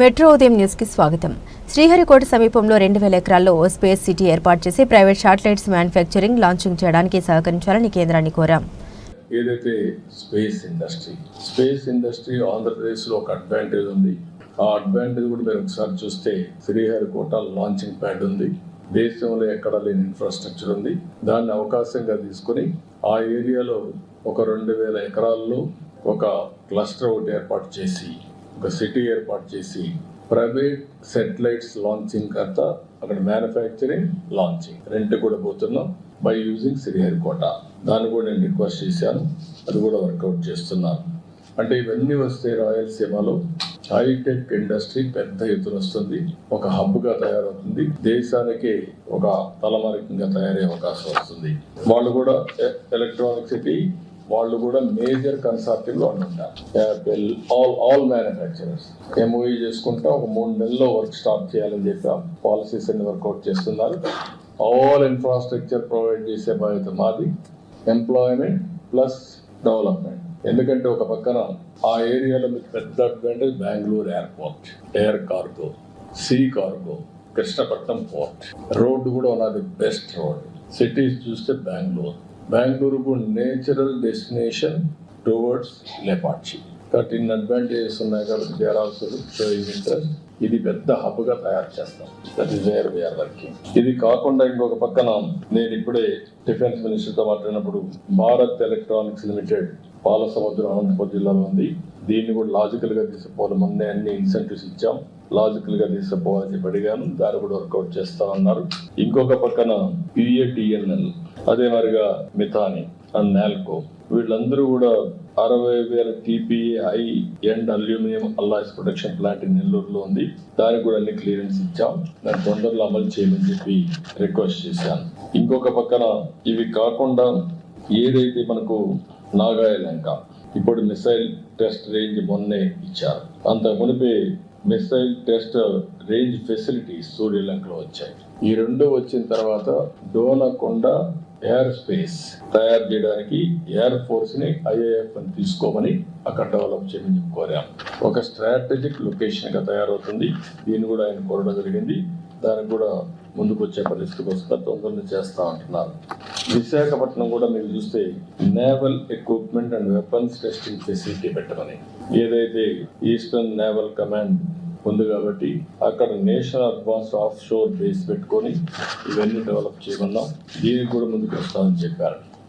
Metro ఉదయం న్యూస్కి స్వాగతం. శ్రీహరికోట సమీపంలో రెండు వేల ఎకరాల్లో ఓ స్పేస్ సిటీ ఏర్పాటు చేసి ప్రైవేట్ శాటిలైట్స్ మ్యానుఫ్యాక్చరింగ్ లాంచింగ్ చేయడానికి సహకరించాలని కేంద్రాన్ని కోరాం. ఏదైతే స్పేస్ ఇండస్ట్రీ స్పేస్ ఇండస్ట్రీ ఆంధ్రప్రదేశ్లో ఒక అడ్వాంటేజ్ ఉంది. ఆ అడ్వాంటేజ్ కూడా మీరు ఒకసారి చూస్తే శ్రీహరికోట లాంచింగ్ ప్యాడ్ ఉంది. దేశంలో ఎక్కడ లేని ఇన్ఫ్రాస్ట్రక్చర్ ఉంది. దాన్ని అవకాశంగా తీసుకొని ఆ ఏరియాలో ఒక రెండు వేల ఎకరాల్లో ఒక క్లస్టర్ ఒకటి ఏర్పాటు చేసి ఒక సిటీ ఏర్పాటు చేసి ప్రైవేట్ సెటిలైట్స్ లాంచింగ్ అంతా అక్కడ మ్యానుఫ్యాక్చరింగ్ లాంచింగ్ రెంట్ కూడా పోతున్నాం బై యూజింగ్ శ్రీహరికోట దాన్ని కూడా నేను రిక్వెస్ట్ చేశాను. అది కూడా వర్కౌట్ చేస్తున్నాను అంటే ఇవన్నీ వస్తే రాయలసీమలో హైటెక్ ఇండస్ట్రీ పెద్ద ఎత్తున వస్తుంది. ఒక హబ్గా తయారవుతుంది. దేశానికి ఒక తలమరికంగా తయారయ్యే అవకాశం వస్తుంది. వాళ్ళు కూడా ఎలక్ట్రానిక్ సిటీ వాళ్ళు కూడా మేజర్ కన్సార్టివ్లో ఉంటారు Apple all all manufacturers MOE చేసుకుంటా ఒక మూడు నెలల్లో వర్క్ స్టార్ట్ చేయాలని చెప్పి పాలసీస్ అన్ని వర్కౌట్ చేస్తున్నారు. ఆల్ ఇన్ఫ్రాస్ట్రక్చర్ ప్రొవైడ్ చేసే బాధ్యత మాది. ఎంప్లాయ్మెంట్ ప్లస్ డెవలప్మెంట్ ఎందుకంటే ఒక పక్కన ఆ ఏరియాలో మీకు పెద్ద advantage Bengaluru airport air cargo sea cargo Krishnapatnam port road కూడా one of the best road cities చూస్తే బెంగళూరు బెంగళూరుకు natural destination towards Lepakshi. Thirteen advantages ఉన్నాయి కాబట్టి దేర్ ఆల్సో షోయింగ్ ఇంట్రెస్ట్ ఇది పెద్ద హబ్గా తయారు చేస్తాం. That is where we are working ఇది కాకుండా ఇంకొక పక్కన నేను ఇప్పుడే డిఫెన్స్ మినిస్టర్తో మాట్లాడినప్పుడు భారత్ ఎలక్ట్రానిక్స్ లిమిటెడ్ పాల సముద్రం అనంతపురం జిల్లాలో ఉంది. దీన్ని కూడా లాజికల్గా తీసుకుపోవాలి. మొన్నే అన్ని ఇన్సెంటివ్స్ ఇచ్చాం. లాజికల్గా తీసుకుపోవాలని చెప్పి అడిగాను దాన్ని కూడా వర్కౌట్ చేస్తా ఉన్నారు. ఇంకొక పక్కన పిఏటిఎన్ఎల్ అదే మరిగా మిథాని అండ్ నాల్కో. వీళ్ళందరూ కూడా అరవై వేల TPA high end aluminium alloys production plant నెల్లూరులో ఉంది. దానికి కూడా అన్ని క్లియరెన్స్ ఇచ్చాం. దాని తొందరలో అమలు చేయమని చెప్పి రిక్వెస్ట్ చేశాను. ఇంకొక పక్కన ఇవి కాకుండా ఏదైతే మనకు నాగాయలంక ఇప్పుడు మిసైల్ టెస్ట్ రేంజ్ మొన్నే ఇచ్చారు. అంత మునిపే మిసైల్ టెస్ట్ రేంజ్ ఫెసిలిటీస్ సూర్యలంకలో వచ్చాయి. ఈ రెండు వచ్చిన తర్వాత డోనకొండ ఎయిర్ స్పేస్ తయారు చేయడానికి ఎయిర్ ఫోర్స్ని ఐఏఎఫ్ అని తీసుకోమని అక్కడ డెవలప్ చేయమని కోరాం. ఒక స్ట్రాటజిక్ లొకేషన్గా తయారవుతుంది. దీన్ని కూడా ఆయన కోరడం జరిగింది. దానికి కూడా ముందుకు వచ్చే కోసం వస్తే తొందరగా చేస్తా ఉంటున్నారు విశాఖపట్నం కూడా మీరు చూస్తే naval equipment and weapons testing facility పెట్టమని. ఏదైతే ఈస్టర్న్ నేవల్ కమాండ్ ఉంది కాబట్టి అక్కడ national advanced offshore base పెట్టుకొని ఇవన్నీ డెవలప్ చేయమన్నాం. దీనికి కూడా ముందుకు వస్తామని చెప్పారు.